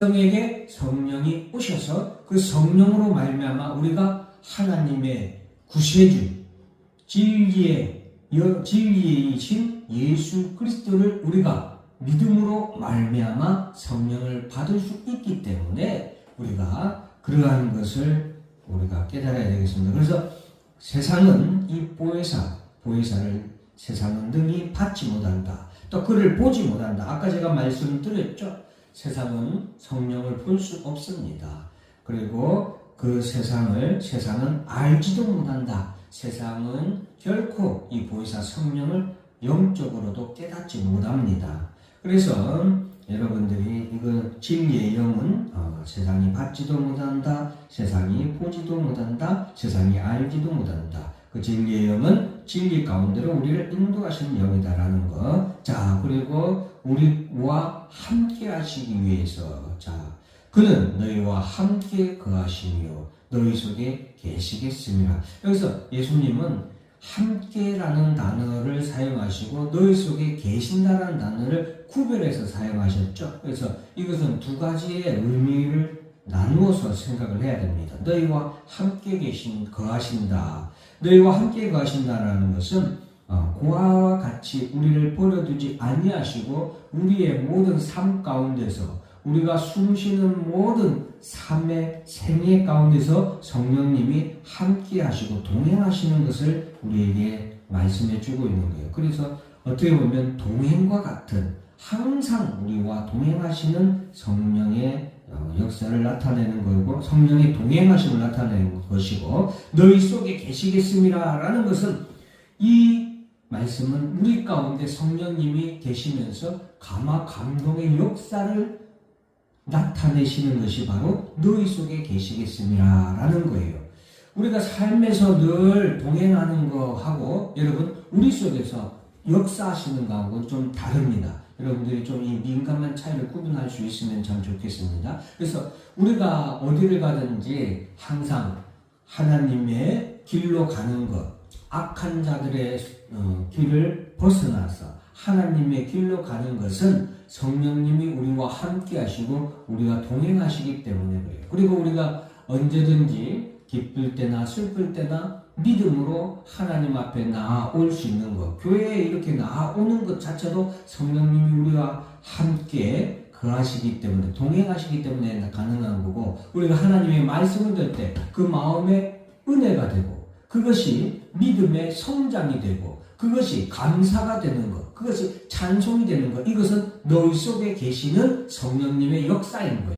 성에게 성령이 오셔서 그 성령으로 말미암아 우리가 하나님의 구세주 진리의 여- 진리이신 예수 그리스도를 우리가 믿음으로 말미암아 성령을 받을 수 있기 때문에 우리가 그러한 것을 우리가 깨달아야 되겠습니다. 그래서 세상은 이 보혜사, 보혜사를 세상은 능히 받지 못한다. 또 그를 보지 못한다. 아까 제가 말씀드렸죠. 세상은 성령을 볼 수 없습니다. 그리고 그 세상을 세상은 알지도 못한다. 세상은 결코 이 보혜사 성령을 영적으로도 깨닫지 못합니다. 그래서 여러분들이 이거 진리의 영은 어, 세상이 받지도 못한다, 세상이 보지도 못한다, 세상이 알지도 못한다. 그 진리의 영은 진리 가운데로 우리를 인도하시는 영이다라는 거. 자, 그리고 우리와 함께 하시기 위해서, 자, 그는 너희와 함께 거하시며 너희 속에 계시겠습니다. 여기서 예수님은 함께라는 단어를 사용하시고 너희 속에 계신다라는 단어를 구별해서 사용하셨죠. 그래서 이것은 두 가지의 의미를 나누어서 생각을 해야 됩니다. 너희와 함께 계신 거하신다. 너희와 함께 거하신다라는 것은 어, 고아와 같이 우리를 버려두지 아니하시고 우리의 모든 삶 가운데서 우리가 숨쉬는 모든 삶의 생애 가운데서 성령님이 함께 하시고 동행하시는 것을 우리에게 말씀해 주고 있는 거예요. 그래서 어떻게 보면 동행과 같은 항상 우리와 동행하시는 성령의 어, 역사를 나타내는 거고 성령의 동행하심을 나타내는 것이고 너희 속에 계시겠습니다라는 것은 이 말씀은 우리 가운데 성령님이 계시면서 감화 감동의 역사를 나타내시는 것이 바로 너희 속에 계시겠습니다라는 거예요. 우리가 삶에서 늘 동행하는 거하고 여러분 우리 속에서 역사하시는 거하고 좀 다릅니다. 여러분들이 좀 이 민감한 차이를 구분할 수 있으면 참 좋겠습니다. 그래서 우리가 어디를 가든지 항상 하나님의 길로 가는 것, 악한 자들의 어, 길을 벗어나서 하나님의 길로 가는 것은 성령님이 우리와 함께 하시고 우리가 동행하시기 때문에 그래요. 그리고 우리가 언제든지 기쁠 때나 슬플 때나 믿음으로 하나님 앞에 나아올 수 있는 것. 교회에 이렇게 나아오는 것 자체도 성령님이 우리와 함께 거하시기 때문에, 동행하시기 때문에 가능한 거고, 우리가 하나님의 말씀을 들 때 그 마음에 은혜가 되고, 그것이 믿음의 성장이 되고, 그것이 감사가 되는 것, 그것이 찬송이 되는 것, 이것은 너희 속에 계시는 성령님의 역사인 거예요.